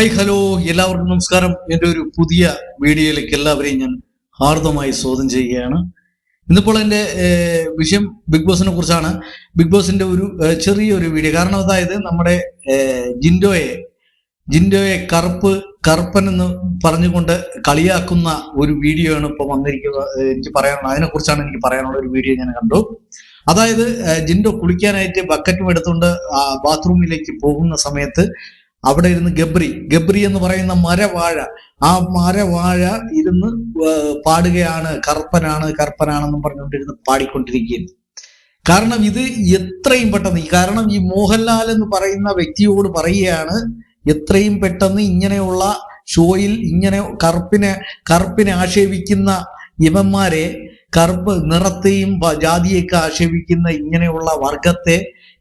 Hi hello. എല്ലാവർക്കും നമസ്കാരം. എന്റെ ഒരു പുതിയ വീഡിയോയിലേക്ക് എല്ലാവരെയും ഞാൻ ഹാർദമായി സ്വാഗതം ചെയ്യുകയാണ്. ഇന്നിപ്പോൾ എന്റെ വിഷയം ബിഗ് ബോസിനെ കുറിച്ചാണ്. ബിഗ് ബോസിന്റെ ഒരു ചെറിയൊരു വീഡിയോ. കാരണം അതായത് നമ്മുടെ ജിൻഡോയെ ജിൻഡോയെ കറുപ്പ് കറുപ്പൻ എന്ന് പറഞ്ഞുകൊണ്ട് കളിയാക്കുന്ന ഒരു വീഡിയോ ആണ് ഇപ്പോൾ വന്നിരിക്കുന്നത്. എനിക്ക് പറയാനുള്ളത് അതിനെക്കുറിച്ചാണ് എനിക്ക് പറയാനുള്ള ഒരു വീഡിയോ ഞാൻ കണ്ടു. അതായത് ജിൻഡോ കുളിക്കാനായിട്ട് ബക്കറ്റും എടുത്തുകൊണ്ട് ബാത്റൂമിലേക്ക് പോകുന്ന സമയത്ത് അവിടെ ഇരുന്ന് ഗബ്രി ഗബ്രി എന്ന് പറയുന്ന മരവാഴ ആ മരവാഴ ഇരുന്ന് പാടുകയാണ് കറുപ്പനാണ് കറുപ്പനാണെന്നും പറഞ്ഞുകൊണ്ടിരുന്ന് പാടിക്കൊണ്ടിരിക്കുകയാണ്. കാരണം ഇത് എത്രയും പെട്ടെന്ന് കാരണം ഈ മോഹൻലാൽ എന്ന് പറയുന്ന വ്യക്തിയോട് പറയുകയാണ് എത്രയും പെട്ടെന്ന് ഇങ്ങനെയുള്ള ഷോയിൽ ഇങ്ങനെ കറുപ്പിനെ കറുപ്പിനെ ആക്ഷേപിക്കുന്ന ഇവന്മാരെ കറുപ്പ് നിറത്തെയും ജാതിയൊക്കെ ആക്ഷേപിക്കുന്ന ഇങ്ങനെയുള്ള വർഗത്തെ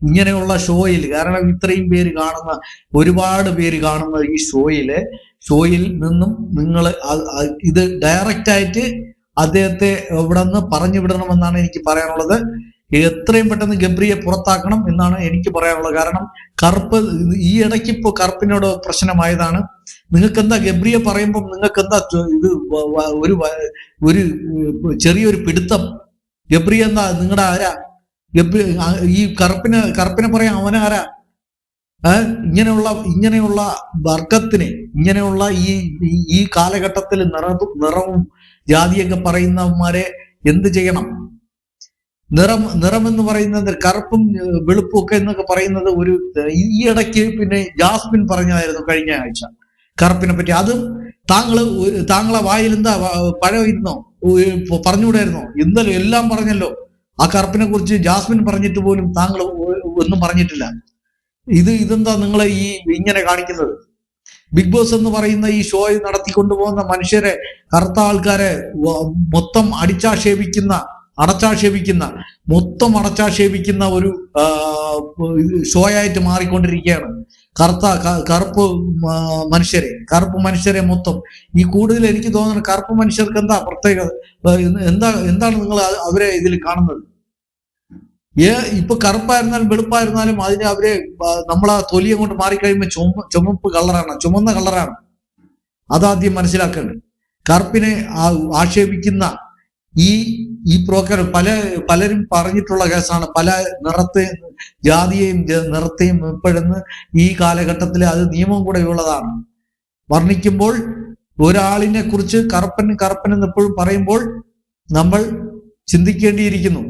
ഇങ്ങനെയുള്ള ഷോയിൽ കാരണം ഇത്രയും പേര് കാണുന്ന ഒരുപാട് പേര് കാണുന്ന ഈ ഷോയിൽ ഷോയിൽ നിന്നും നിങ്ങൾ ഇത് ഡയറക്റ്റ് ആയിട്ട് അദ്ദേഹത്തെ ഇവിടെ നിന്ന് പറഞ്ഞു വിടണമെന്നാണ് എനിക്ക് പറയാനുള്ളത്. എത്രയും പെട്ടെന്ന് ഗബ്രിയെ പുറത്താക്കണം എന്നാണ് എനിക്ക് പറയാനുള്ളത്. കാരണം കറുപ്പ് ഈ ഇടയ്ക്ക് ഇപ്പോൾ കറുപ്പിനോട് പ്രശ്നമായതാണ്. നിങ്ങൾക്ക് എന്താ ഗബ്രിയെ പറയുമ്പോൾ നിങ്ങൾക്ക് എന്താ ഇത് ഒരു ഒരു ചെറിയൊരു പിടുത്തം? ഗബ്രി എന്താ നിങ്ങളുടെ ആരാ? ഈ കറുപ്പിന് കറുപ്പിനെ പറയാം അവനാരാ? ഇങ്ങനെയുള്ള ഇങ്ങനെയുള്ള വർഗത്തിന് ഇങ്ങനെയുള്ള ഈ ഈ- കാലഘട്ടത്തിൽ നിറവും നിറവും ജാതിയൊക്കെ പറയുന്നവന്മാരെ എന്ത് ചെയ്യണം? നിറം നിറം എന്ന് പറയുന്നത് കറുപ്പും വെളുപ്പും ഒക്കെ എന്നൊക്കെ പറയുന്നത് ഒരു ഈ ഇടയ്ക്ക് പിന്നെ ജാസ്മിൻ പറഞ്ഞതായിരുന്നു കഴിഞ്ഞ ആഴ്ച കറുപ്പിനെ പറ്റി. അതും താങ്കൾ താങ്കളെ വായിൽ എന്താ പഴം ഇരുന്നോ പറഞ്ഞുകൂടായിരുന്നോ? ഇന്നലെ എല്ലാം പറഞ്ഞല്ലോ. ആ കറുപ്പിനെ കുറിച്ച് ജാസ്മിൻ പറഞ്ഞിട്ട് പോലും താങ്കൾ ഒന്നും പറഞ്ഞിട്ടില്ല. ഇത് ഇതെന്താ നിങ്ങളെ ഈ ഇങ്ങനെ കാണിക്കുന്നത്? ബിഗ് ബോസ് എന്ന് പറയുന്ന ഈ ഷോ നടത്തിക്കൊണ്ടുപോകുന്ന മനുഷ്യരെ കറുത്ത ആൾക്കാരെ മൊത്തം അടിച്ചാക്ഷേപിക്കുന്ന അടച്ചാക്ഷേപിക്കുന്ന മൊത്തം അടച്ചാക്ഷേപിക്കുന്ന ഒരു ഷോയായിട്ട് മാറിക്കൊണ്ടിരിക്കുകയാണ്. കറുത്ത കറുപ്പ് മനുഷ്യരെ കറുപ്പ് മനുഷ്യരെ മൊത്തം. ഈ കൂടുതൽ എനിക്ക് തോന്നുന്നത് കറുപ്പ് മനുഷ്യർക്ക് എന്താ പ്രത്യേകത? എന്താ എന്താണ് നിങ്ങൾ അവരെ ഇതിൽ കാണുന്നത്? ഏ ഇപ്പൊ കറുപ്പായിരുന്നാലും വെളുപ്പായിരുന്നാലും അതിനെ അവരെ നമ്മളാ തൊലിയെ കൊണ്ട് മാറിക്കഴിയുമ്പോൾ ചുമ ചുമപ്പ് കളറാണ് ചുമന്ന കളറാണ്. അതാദ്യം മനസ്സിലാക്കേണ്ടത്. കറുപ്പിനെ ആക്ഷേപിക്കുന്ന ഈ ഈ പ്രോക്കർ പല പലരും പറഞ്ഞിട്ടുള്ള കേസാണ്. പല നിറത്തെ ജാതിയെയും നിറത്തെയും ഉൾപ്പെടുന്ന ഈ കാലഘട്ടത്തിൽ അത് നിയമം കൂടെ ഉള്ളതാണ്. വർണിക്കുമ്പോൾ ഒരാളിനെ കുറിച്ച് കറുപ്പൻ കറുപ്പൻ എന്ന് എപ്പോഴും പറയുമ്പോൾ നമ്മൾ ചിന്തിക്കേണ്ടിയിരിക്കുന്നു.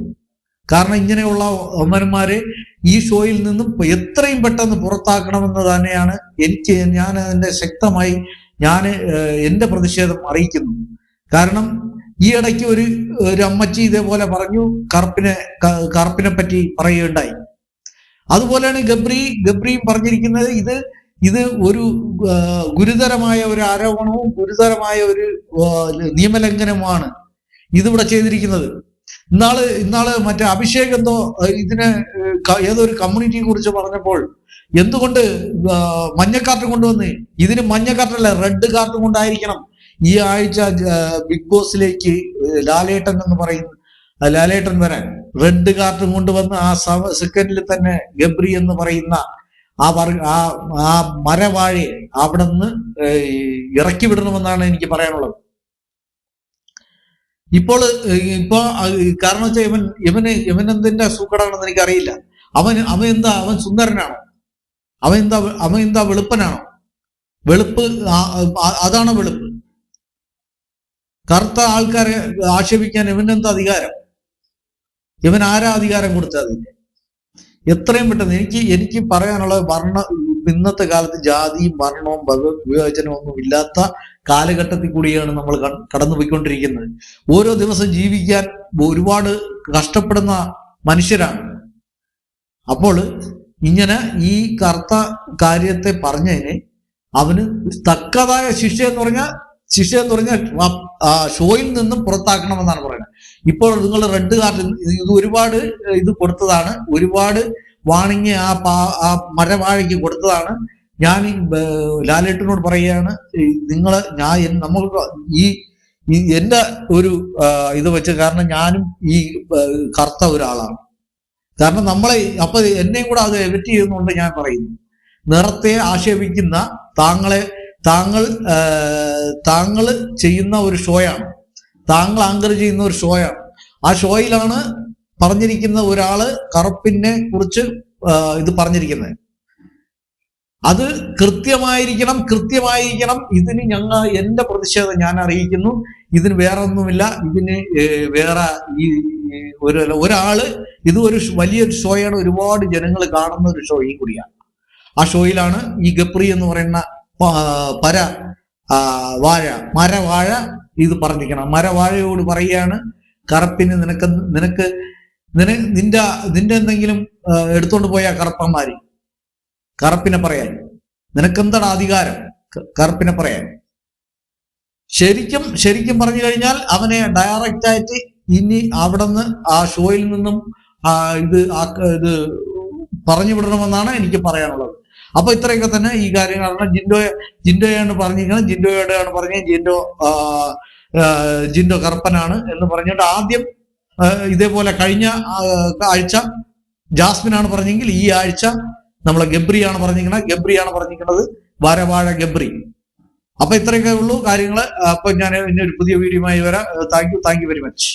കാരണം ഇങ്ങനെയുള്ള ഒമ്മന്മാരെ ഈ ഷോയിൽ നിന്നും എത്രയും പെട്ടെന്ന് പുറത്താക്കണമെന്ന് തന്നെയാണ് എനിക്ക് ഞാൻ അതിന്റെ ശക്തമായി ഞാൻ എന്റെ പ്രതിഷേധം അറിയിക്കുന്നു. കാരണം ഈ ഇടയ്ക്ക് ഒരു ഒരു അമ്മച്ചി ഇതേപോലെ പറഞ്ഞു കറുപ്പിനെ കറുപ്പിനെ പറ്റി പറയുകയുണ്ടായി. അതുപോലെയാണ് ഗബ്രി ഗബ്രിയും പറഞ്ഞിരിക്കുന്നത് ഇത് ഇത് ഒരു ഗുരുതരമായ ഒരു ആരോപണവും ഗുരുതരമായ ഒരു നിയമലംഘനവുമാണ് ഇതിവിടെ ചെയ്തിരിക്കുന്നത്. ഇന്നാൾ ഇന്നാൾ മറ്റേ അഭിഷേക് എന്തോ ഇതിന് ഏഹ്, ക- ഏതോ ഒരു കമ്മ്യൂണിറ്റിയെ കുറിച്ച് പറഞ്ഞപ്പോൾ എന്തുകൊണ്ട് മഞ്ഞ കൊണ്ടുവന്ന് ഇതിന് മഞ്ഞ റെഡ് കാർട്ട് കൊണ്ടായിരിക്കണം ഈ ആഴ്ച ബിഗ് ബോസിലേക്ക് ലാലേട്ടൻ എന്ന് പറയുന്ന ലാലേട്ടൻ വരാൻ. റെഡ് കാർട്ട് കൊണ്ടുവന്ന് ആ സെക്കൻഡിൽ തന്നെ ഗബ്രി എന്ന് പറയുന്ന ആ ആ ആ മരവാഴയെ അവിടെ നിന്ന് ഇറക്കി വിടണമെന്നാണ് എനിക്ക് പറയാനുള്ളത്. ഇപ്പോൾ ഇപ്പൊ കാരണം വെച്ചാൽ ഇവൻ ഇവന് ഇവൻ എന്തിന്റെ സൂക്കടാണെന്ന് എനിക്കറിയില്ല. അവൻ അവൻ എന്താ അവൻ സുന്ദരനാണോ? അവൻ എന്താ അവൻ എന്താ വെളുപ്പനാണോ? വെളുപ്പ് അതാണോ വെളുപ്പ്? കറുത്ത ആൾക്കാരെ ആക്ഷേപിക്കാൻ ഇവനെന്താ അധികാരം? ഇവൻ ആരാ അധികാരം കൊടുത്തത്? എത്രയും പെട്ടെന്ന് എനിക്ക് എനിക്ക് പറയാനുള്ളത് വർണ ഇന്നത്തെ കാലത്ത് ജാതിയും വർണവും വിവേചനവും ഒന്നും ഇല്ലാത്ത കാലഘട്ടത്തിൽ കൂടിയാണ് നമ്മൾ കടന്നു കടന്നുപോയിക്കൊണ്ടിരിക്കുന്നത്. ഓരോ ദിവസം ജീവിക്കാൻ ഒരുപാട് കഷ്ടപ്പെടുന്ന മനുഷ്യരാണ്. അപ്പോൾ ഇങ്ങനെ ഈ കറുത്ത കാര്യത്തെ പറഞ്ഞതിന് അവന് തക്കതായ ശിക്ഷ എന്ന് പറഞ്ഞാൽ ശിക്ഷ എന്ന് പറഞ്ഞാൽ ഷോയിൽ നിന്നും പുറത്താക്കണമെന്നാണ് പറയുന്നത്. ഇപ്പോൾ നിങ്ങൾ റെഡ് കാർഡ് ഇത് ഒരുപാട് ഇത് കൊടുത്തതാണ്. ഒരുപാട് വാണിങ് ആ പാ ആ മരവാഴയ്ക്ക് കൊടുത്തതാണ്. ഞാൻ ഈ, ലാലേട്ടിനോട് പറയുകയാണ് നിങ്ങൾ ഞാൻ നമ്മൾ ഈ എന്റെ ഒരു ഇത് വെച്ച് കാരണം ഞാനും ഈ കറുത്ത ഒരാളാണ്. കാരണം നമ്മളെ അപ്പൊ എന്നെയും കൂടെ അത് എവിറ്റ് ചെയ്യുന്നുണ്ട് ഞാൻ പറയുന്നു. നിറത്തെ ആക്ഷേപിക്കുന്ന താങ്കളെ താങ്കൾ താങ്കൾ ചെയ്യുന്ന ഒരു ഷോയാണ്. താങ്കൾ ആങ്കർ ചെയ്യുന്ന ഒരു ഷോയാണ്. ആ ഷോയിലാണ് പറഞ്ഞിരിക്കുന്ന ഒരാൾ കറുപ്പിനെ കുറിച്ച് ഇത് പറഞ്ഞിരിക്കുന്നത്. അത് കൃത്യമായിരിക്കണം കൃത്യമായിരിക്കണം. ഇതിന് ഞങ്ങൾ എന്റെ പ്രതിഷേധം ഞാൻ അറിയിക്കുന്നു. ഇതിന് വേറെ ഒന്നുമില്ല ഇതിന് വേറെ ഈ ഈ ഒരു ഒരാൾ ഇത് ഒരു വലിയൊരു ഷോയാണ്. ഒരുപാട് ജനങ്ങൾ കാണുന്ന ഒരു ഷോ ഷോയും കൂടിയാണ്. ആ ഷോയിലാണ് ഈ ഗപ്രി എന്ന് പറയുന്ന പര വാഴ. മരവാഴ ഇത് പറഞ്ഞിരിക്കണം. മരവാഴയോട് പറയുകയാണ് കറുപ്പിന് നിനക്ക് നിനക്ക് നിന നിന്റെ നിന്റെ എന്തെങ്കിലും എടുത്തോണ്ട് പോയ കറുപ്പന്മാര്. കറുപ്പിനെ പറയാൻ. നിനക്കെന്താണ് അധികാരം? കറുപ്പിനെ പറയാൻ. ശരിക്കും ശരിക്കും പറഞ്ഞു കഴിഞ്ഞാൽ അവനെ ഡയറക്റ്റ് ആയിട്ട് ഇനി അവിടെ നിന്ന് ആ ഷോയിൽ നിന്നും ഇത് ഇത് പറഞ്ഞു വിടണമെന്നാണ് എനിക്ക് പറയാനുള്ളത്. അപ്പൊ ഇത്രയൊക്കെ തന്നെ ഈ കാര്യങ്ങളാണ്. ജിൻഡോ ജിൻഡോയാണ് പറഞ്ഞിരിക്കുന്നത്. ജിൻഡോയോടെയാണ് പറഞ്ഞത്. ജിൻഡോ ജിൻഡോ കറുപ്പനാണ് എന്ന് പറഞ്ഞിട്ട് ആദ്യം ഇതേപോലെ കഴിഞ്ഞ ആഴ്ച ആഴ്ച ജാസ്മിനാണ് പറഞ്ഞെങ്കിൽ ഈ ആഴ്ച നമ്മളെ ഗബ്രിയാണ് പറഞ്ഞിരിക്കുന്നത്. ഗബ്രിയാണ് പറഞ്ഞിരിക്കുന്നത് വാരവാഴ ഗബ്രി. അപ്പൊ ഇത്രയൊക്കെ ഉള്ളൂ കാര്യങ്ങൾ അപ്പൊ ഞാൻ ഇനി ഒരു പുതിയ വീഡിയോയുമായി വരാം. Thank you. Thank you very much.